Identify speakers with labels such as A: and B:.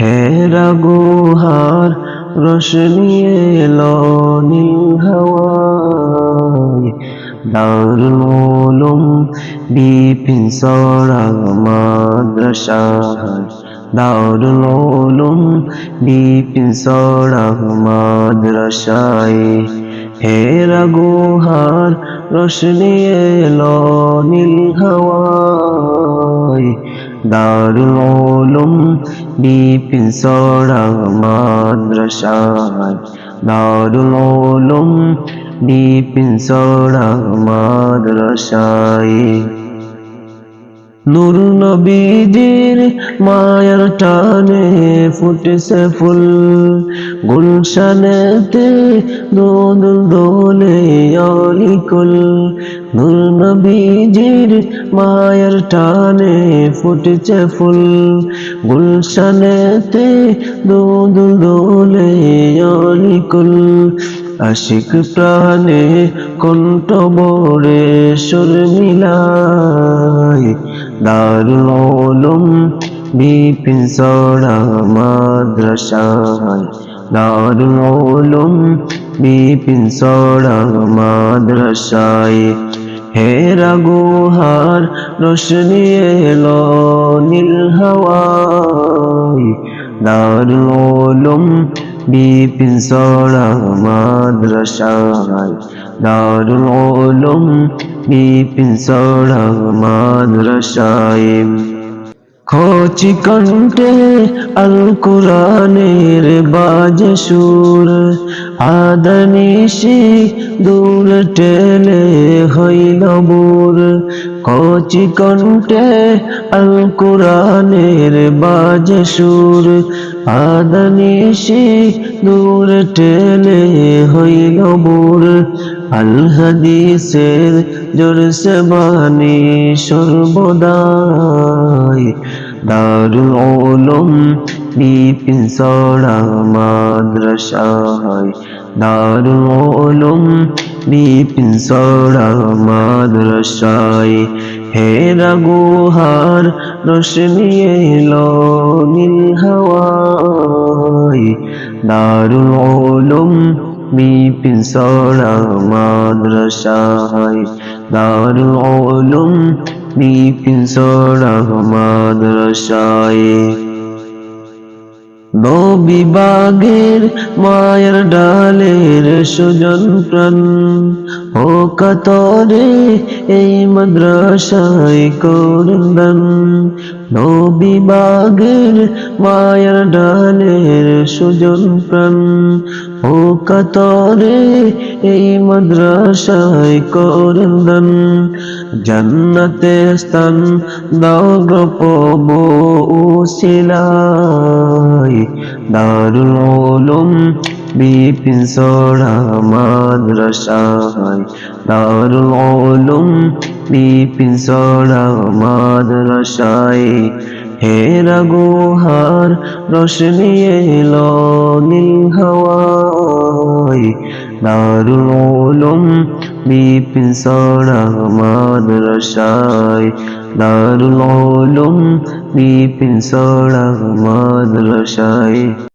A: হেরা গুহার রোশনি এলো নীল হাওয়ায়। দারুল উলুম বিপিন সরা মাদ্রাসায় দারুল উলুম বিপিন সরা মাদ্রাসায়। হেরা গুহার রোশনি এলো নীল হাওয়ায়। দারুল উলুম বিপিন সরা মাদ্রাসায়। দারুল উলুম বিপিন সরা মাদ্রাসায়। নূর নবীজির মায়ার টানে ফুটেছে ফুল। গুলশানেতে দোল দোলে অলিকুল নূর নবীজির মায়ার টানে ফুটেছে ফুল। গুলশানেতে দোল দোলে অলিকুল আশিক প্রাণে কণ্ঠ বরে সুর মিলায়। দারুল উলুম বিপিন সরা মাদ্রাসায়। দারুল উলুম বিপিন সরা মাদ্রাসায়। হেরা গুহার রোশনি এলো নীল হাওয়ায়। দারুল উলুম বিপিন সরা মাদ্রাসায়। দারুল উলুম বিপিন সরা মাদ্রাসায় খোঁচি কণ্ঠে আল কোরআনের বাজে সুর। আদনিশি দূর টেলে হইল বুর। কচি কণ্ঠে আল কোরআনের বাজে সুর। আদনিশি দূর টেলে হইল বুর। আল হাদিসের জোরসে বাণী সর্বদাই। দারুল উলুম বিপিন সরা মাদ্রাসায় দারুল উলুম বিপিন সরা মাদ্রাসায়। হেরা গুহার রোশনি এলো নীল হাওয়ায়। দারুল উলুম বিপিন সরা মাদ্রাসায়। দারুল উলুম বিপিন সরা মাদ্রাসায়। বিভাগের মায়ের ডালের সুজন প্রাণ। ও কাতরে এই মাদ্রাসায় করদান। বিভাগের মায়ের ডালের সুজন প্রাণ। ও কাতরে এই মাদ্রাসায় করদান। জান্নাতে স্থান দাও গপ উসিলাই দারুল উলুম বিপিন সরা মাদ্রাসায়। দারুল উলুম বিপিন সরা মাদ্রাসায়। হেরা গুহার রোশনি এলো নীল হাওয়ায়। দারুল উলুম বিপিন সরা মাদ্রাসায়। দারুল উলুম বিপিন সরা মাদ্রাসায়